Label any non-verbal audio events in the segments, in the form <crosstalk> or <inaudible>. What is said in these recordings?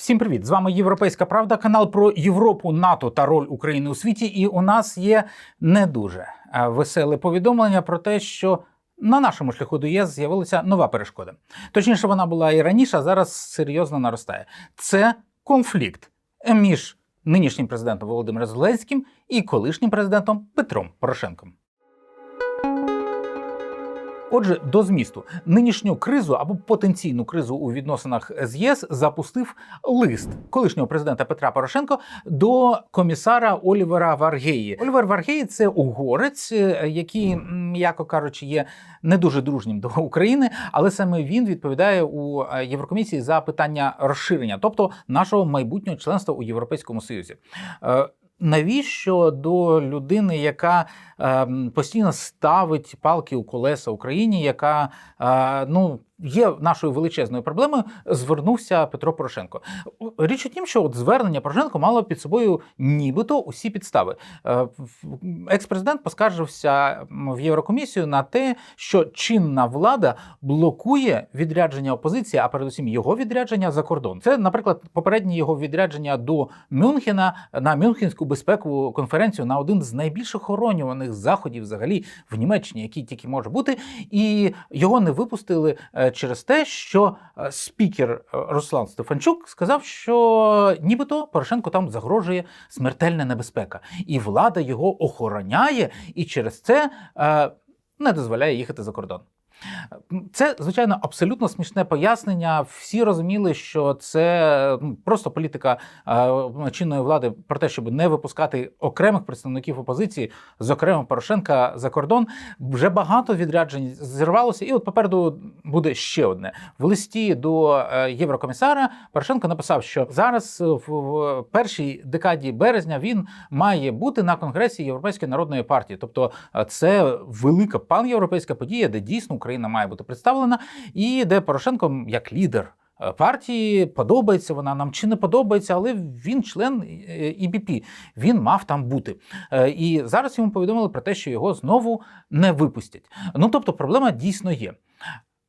Всім привіт! З вами Європейська Правда, канал про Європу, НАТО та роль України у світі. І у нас є не дуже е, веселе повідомлення про те, що на нашому шляху до ЄС з'явилася нова перешкода. Точніше, вона була і раніше, а зараз серйозно наростає. Це конфлікт між нинішнім президентом Володимиром Зеленським і колишнім президентом Петром Порошенком. Отже, до змісту нинішню кризу або потенційну кризу у відносинах з ЄС запустив лист колишнього президента Петра Порошенко до комісара Олівера Варгеї. Олівер Варгеї це угорець, е, який, м'яко кажучи, є не дуже дружнім до України, але саме він відповідає у е, Єврокомісії за питання розширення, тобто нашого майбутнього членства у Європейському Союзі. Навіщо до людини, яка е, постійно ставить палки у колеса Україні, яка е, ну є нашою величезною проблемою, звернувся Петро Порошенко? Річ у тім, що от звернення Порошенко мало під собою нібито усі підстави. Е, екс-президент поскаржився в Єврокомісію на те, що чинна влада блокує відрядження опозиції, а передусім його відрядження за кордон. Це, наприклад, попереднє його відрядження до Мюнхена на Мюнхенську безпекову конференцію на один з найбільш охоронюваних заходів взагалі в Німеччині, який тільки може бути, і його не випустили е, через те, що е, спікер е, Руслан Стефанчук сказав, що нібито Порошенко там загрожує смертельна небезпека, і влада його охороняє, і через це е, не дозволяє їхати за кордон. Це, звичайно, абсолютно смішне пояснення. Всі розуміли, що це ну, просто політика е, чинної влади про те, щоб не випускати окремих представників опозиції, зокрема Порошенка, за кордон. Вже багато відряджень зірвалося, і от попереду буде ще одне в листі до е, єврокомісара. Порошенко написав, що зараз в, першій декаді березня він має бути на конгресі Європейської народної партії. Тобто, е, це велика панєвропейська подія, де дійсно Україна має бути представлена, і де Порошенко як лідер. е, Партії подобається вона нам чи не подобається, але він член е, ІБП. Він мав там бути. Е, І зараз йому повідомили про те, що його знову не випустять. Ну тобто, проблема дійсно є.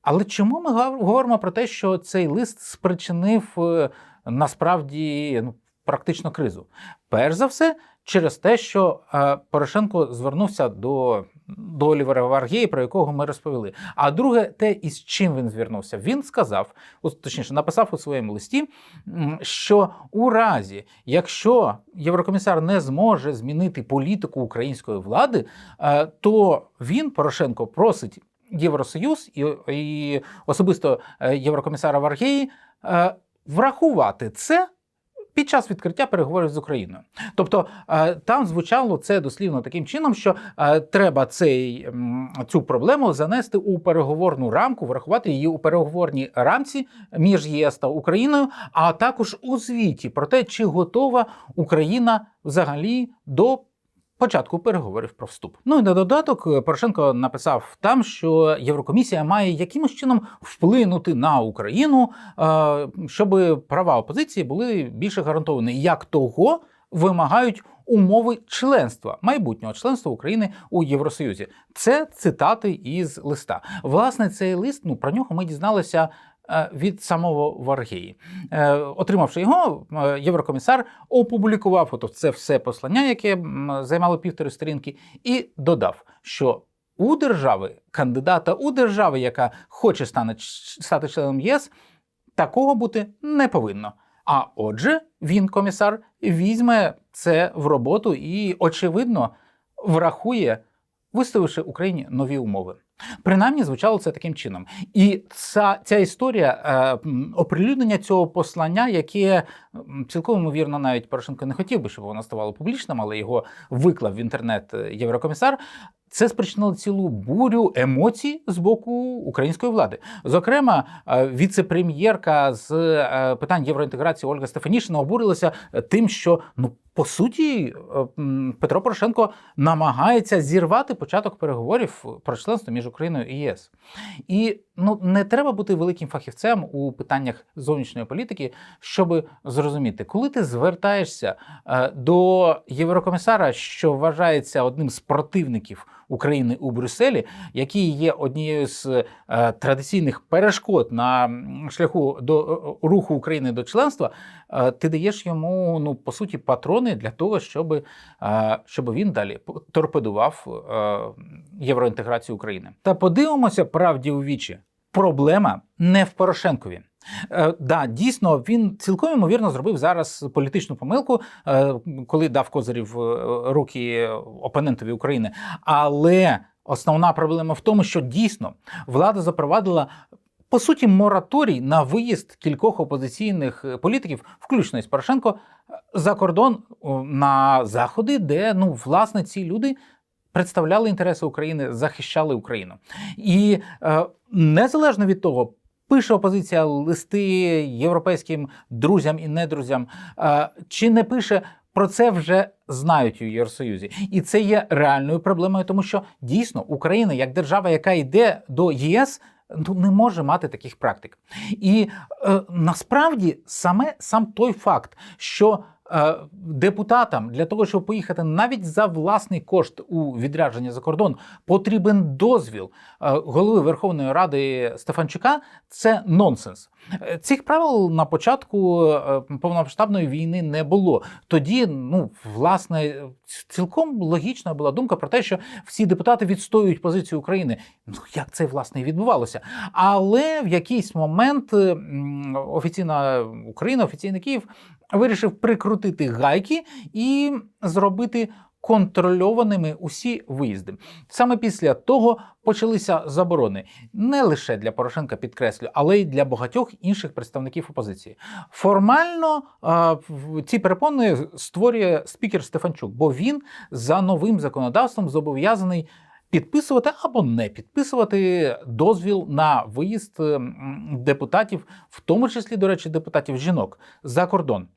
Але чому ми говоримо про те, що цей лист спричинив е, насправді ну, практично кризу? Перш за все, через те, що е, Порошенко звернувся до, до Олівера Варгєї, про якого ми розповіли. А друге, те, із чим він звернувся. Він сказав, точніше, написав у своєму листі, що у разі, якщо Єврокомісар не зможе змінити політику української влади, е, то він, Порошенко, просить Євросоюз і, і особисто е, Єврокомісара Варгеї е, врахувати це. Під час відкриття переговорів з Україною, тобто е, там звучало це дослівно таким чином, що е, треба цей, цю проблему занести у переговорну рамку, врахувати її у переговорній рамці між єС та Україною, а також у звіті про те, чи готова Україна взагалі до початку переговорів про вступ. Ну і на додаток е, Порошенко написав там, що Єврокомісія має якимось чином вплинути на Україну, е, щоб права опозиції були більше гарантовані. Як того вимагають умови членства майбутнього членства України у Євросоюзі. Це цитати із листа. Власне, цей лист ну про нього ми дізналися. Е, Від самого Варгеї, Е, отримавши його, е, єврокомісар опублікував ото це все послання, яке займало півтори сторінки, і додав, що у держави, кандидата у держави, яка хоче стати членом ЄС, такого бути не повинно. А отже, він, комісар, візьме це в роботу і, очевидно, врахує, виставивши Україні нові умови. Принаймні звучало це таким чином. І ця, ця історія е, оприлюднення цього послання, яке цілком ймовірно навіть Порошенко не хотів би, щоб воно ставало публічним, але його виклав в інтернет е, єврокомісар. Це спричинило цілу бурю емоцій з боку української влади. Зокрема, е, віце-прем'єрка з е, питань євроінтеграції Ольга Стефанішина обурилася тим, що ну по суті е, Петро Порошенко намагається зірвати початок переговорів про членство між Україною і ЄС. І ну не треба бути великим фахівцем у питаннях зовнішньої політики, щоб зрозуміти, коли ти звертаєшся е, до єврокомісара, що вважається одним з противників України у Брюсселі, які є однією з е, традиційних перешкод на шляху до е, руху України до членства, ти даєш йому ну по суті патрони для того, щоб, щоб він далі торпедував євроінтеграцію України. Та подивимося правді у вічі. Проблема не в Порошенкові. Е, да, дійсно, він цілком ймовірно зробив зараз політичну помилку, е, коли дав козирі в е, руки опонентові України. Але основна проблема в тому, що дійсно влада запровадила. По суті, мораторій на виїзд кількох опозиційних е, політиків, включно із Порошенко, е, за кордон на заходи, де ну власне ці люди представляли інтереси України, захищали Україну. І е, незалежно від того, пише опозиція листи європейським друзям і недрузям, е, чи не пише. Про це вже знають у Євросоюзі, і це є реальною проблемою, тому що дійсно Україна, як держава, яка йде до ЄС, ну не може мати таких практик. І е, насправді саме сам той факт, що депутатам для того, щоб поїхати навіть за власний кошт у відрядження за кордон, потрібен дозвіл е, голови Верховної Ради Стефанчука. Це нонсенс. Цих правил на початку е, повномасштабної війни не було. Тоді, ну власне, цілком логічна була думка про те, що всі депутати відстоюють позицію України. Ну як це власне і відбувалося? Але в якийсь момент е, офіційна Україна, офіційний Київ вирішив прикрутити гайки і зробити. Контрольованими усі виїзди саме після того почалися заборони не лише для Порошенка, підкреслю, але й для багатьох інших представників опозиції. Формально ці перепони створює спікер Стефанчук, бо він за новим законодавством зобов'язаний підписувати або не підписувати дозвіл на виїзд депутатів, в тому числі, до речі, депутатів жінок за кордон.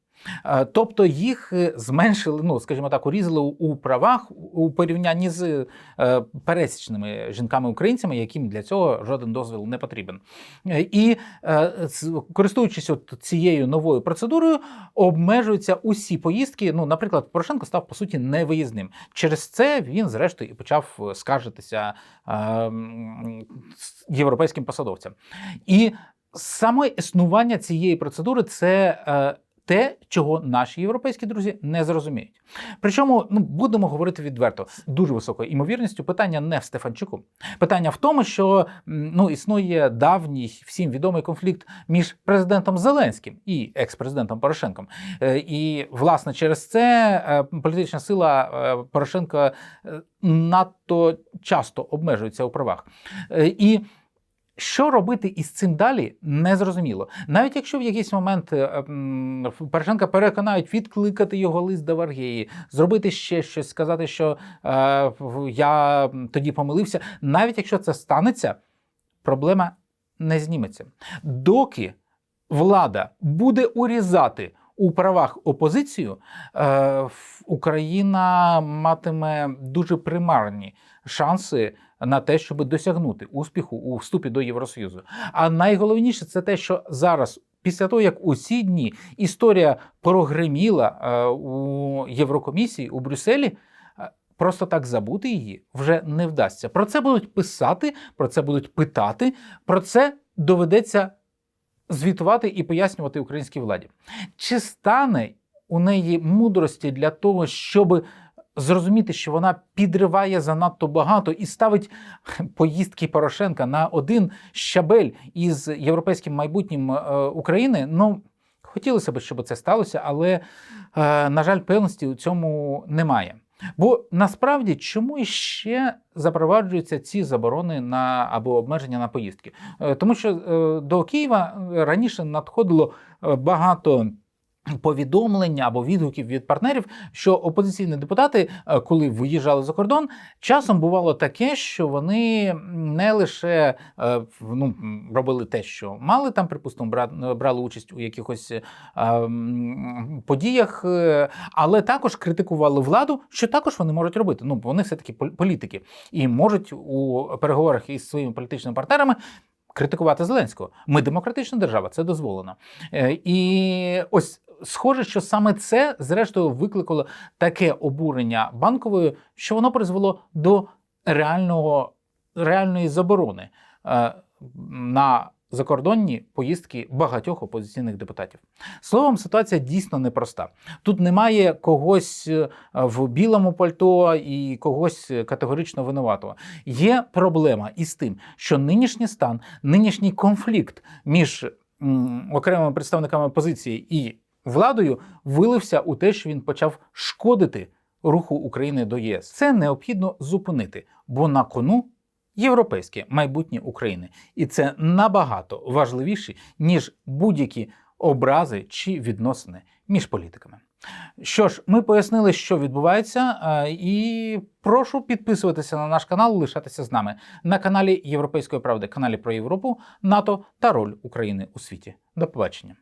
Е, Тобто їх е, зменшили, ну скажімо так, урізали у- правах у порівнянні з е, пересічними жінками-українцями, яким для цього жоден дозвіл не потрібен. І користуючись от цією новою процедурою, обмежуються усі поїздки. Ну, наприклад, Порошенко став по суті невиїзним. Через це він, зрештою, і почав скаржитися європейським посадовцям. І саме існування цієї процедури це. Те, чого наші європейські друзі не зрозуміють. Причому, ну будемо говорити відверто, дуже високою імовірністю, питання не в Стефанчуку. Питання в тому, що ну існує давній всім відомий конфлікт між президентом Зеленським і екс-президентом Порошенком. Е, І власне через це е, політична сила е, Порошенка надто часто обмежується у правах. І що робити із цим далі, незрозуміло. Навіть якщо в якийсь момент е, Порошенка переконають відкликати його лист до Варгеї, зробити ще щось, сказати, що е, я тоді помилився, навіть якщо це станеться, проблема не зніметься. Доки влада буде урізати у правах опозицію, е, Україна матиме дуже примарні шанси на те, щоб досягнути успіху у вступі до Євросоюзу. А найголовніше це те, що зараз. Після того, як у ці дні історія прогреміла е, у Єврокомісії у Брюсселі, е, просто так забути її вже не вдасться. Про це будуть писати, про це будуть питати, про це доведеться звітувати і пояснювати українській владі. Чи стане у неї мудрості для того, щоб зрозуміти, що вона підриває занадто багато і ставить <laughs> поїздки Порошенка на один щабель із європейським майбутнім е, України? Ну хотілося б, щоб це сталося, але е, на жаль, певності у цьому немає. Бо насправді чому ще запроваджуються ці заборони на або обмеження на поїздки? Е, Тому що до Києва раніше надходило багато. Повідомлення або відгуків від партнерів, що опозиційні депутати, е, коли виїжджали за кордон, часом бувало таке, що вони не лише е, ну, робили те, що мали там, припустимо, бра- брали участь у якихось е, подіях, е, але також критикували владу, що також вони можуть робити. Ну, вони все таки політики і можуть у переговорах із своїми політичними партнерами. Критикувати Зеленського. Ми демократична держава, це дозволено. Е, І ось схоже, що саме це, зрештою, викликало таке обурення банковою, що воно призвело до реального, реальної заборони е, на закордонні поїздки багатьох опозиційних депутатів. Словом, ситуація дійсно непроста. Тут немає когось е, в білому пальто і когось категорично винуватого. Є проблема із тим, що нинішній стан, нинішній конфлікт між окремими представниками опозиції і владою вилився у те, що він почав шкодити руху України до ЄС. Це необхідно зупинити, бо на кону європейське майбутнє України, і це набагато важливіше ніж будь-які образи чи відносини між політиками. Що ж, ми пояснили, що відбувається, е, і прошу підписуватися на наш канал, лишатися з нами на каналі Європейської правди, каналі про Європу, НАТО та роль України у світі. До побачення.